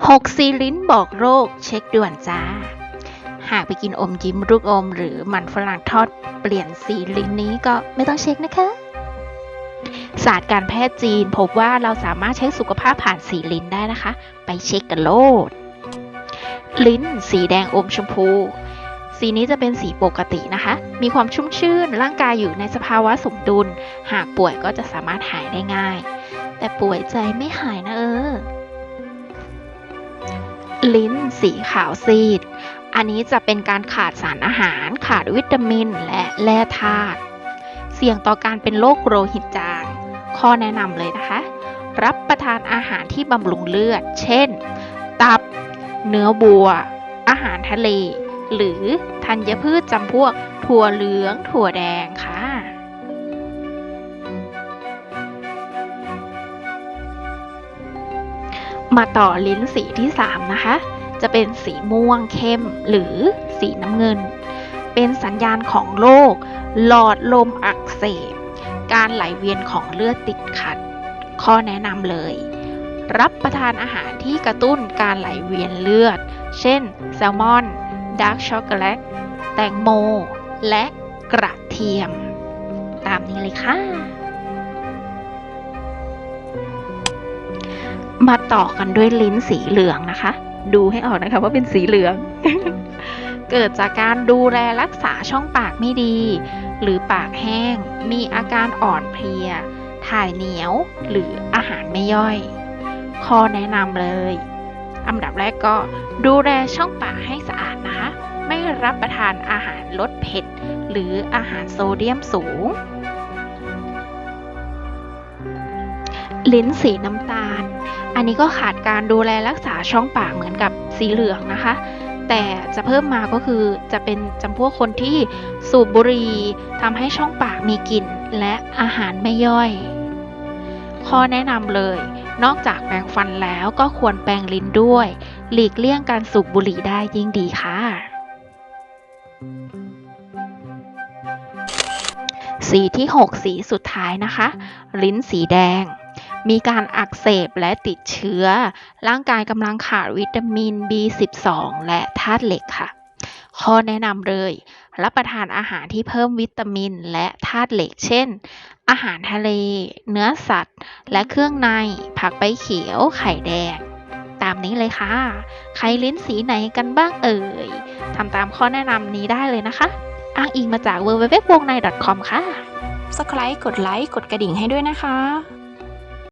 6ซีลิ้นบอกโรคเช็คด่วนจ้า หากไปกินอมยิ้มลูกอม หรือมันฝรั่งทอดเปลี่ยนสีลิ้นนี้ก็ไม่ต้องเช็คนะคะ ศาสตร์การแพทย์จีนพบว่าเราสามารถเช็คสุขภาพผ่านสีลิ้นได้นะคะ ไปเช็คกันโลด ลิ้นสีแดงอมชมพู สีนี้จะเป็นสีปกตินะคะ มีความชุ่มชื่น ร่างกายอยู่ในสภาวะสมดุล หากป่วยก็จะสามารถหายได้ง่าย แต่ป่วยใจไม่หายนะเออ ลิ้นสีขาวซีด อันนี้จะเป็นการขาดสารอาหาร ขาดวิตามิน และแร่ธาตุ เสี่ยงต่อการเป็นโรคโลหิตจาง ข้อแนะนำเลยนะคะ รับประทานอาหารที่บำรุงเลือด เช่น ตับ เนื้อบัว อาหารทะเล หรือธัญพืชจำพวกถั่วเหลือง ถั่วแดงค่ะ มาต่อลิ้นสีที่ 3 นะคะ จะเป็นสีม่วงเข้มหรือสีน้ำเงิน เป็นสัญญาณของโรคหลอดลมอักเสบ การไหลเวียนของเลือดติดขัด ข้อแนะนำเลย รับประทานอาหารที่กระตุ้นการไหลเวียนเลือด เช่น แซลมอน ดาร์กช็อกโกแลต แตงโม และกระเทียม ตามนี้เลยค่ะ มาต่อกันด้วยลิ้นสีเหลืองนะคะ ดูให้ออกนะคะว่าเป็นสีเหลือง เกิดจากการดูแลรักษาช่องปากไม่ดี หรือปากแห้ง มีอาการอ่อนเพลีย ถ่ายเหนียวหรืออาหารไม่ย่อย ข้อแนะนำเลยอันดับแรกก็ดูแลช่องปากให้สะอาดนะคะ ไม่รับประทานอาหารรสเผ็ด หรืออาหารโซเดียมสูง ลิ้นสีน้ำตาล อันนี้ก็ขาดการดูแลรักษาช่องปากเหมือนกับสีเหลืองนะคะ แต่จะเพิ่มมาก็คือจะเป็นจำพวกคนที่สูบบุหรี่ทำให้ช่องปากมีกลิ่นและอาหารไม่ย่อย ข้อแนะนำเลย นอกจากแปรงฟันแล้วก็ควรแปรงลิ้นด้วย หลีกเลี่ยงการสูบบุหรี่ได้ยิ่งดีค่ะสีที่ 6 สีสุดท้ายนะคะ ลิ้นสีแดง มีการอักเสบและติดเชื้อ ร่างกายกำลังขาดวิตามิน B12 และธาตุเหล็กค่ะ ข้อแนะนำเลย รับประทานอาหารที่เพิ่มวิตามินและธาตุเหล็ก เช่น อาหารทะเล เนื้อสัตว์ และเครื่องใน ผักใบเขียว ไข่แดง ตามนี้เลยค่ะ ใครลิ้นสีไหนกันบ้างเอ่ย ทำตามข้อแนะนำนี้ได้เลยนะคะ อ้างอิงมาจาก w w w w o n g n a i c o m ค่ะ subscribe กดไลค์ กดกระดิ่งให้ด้วยนะคะ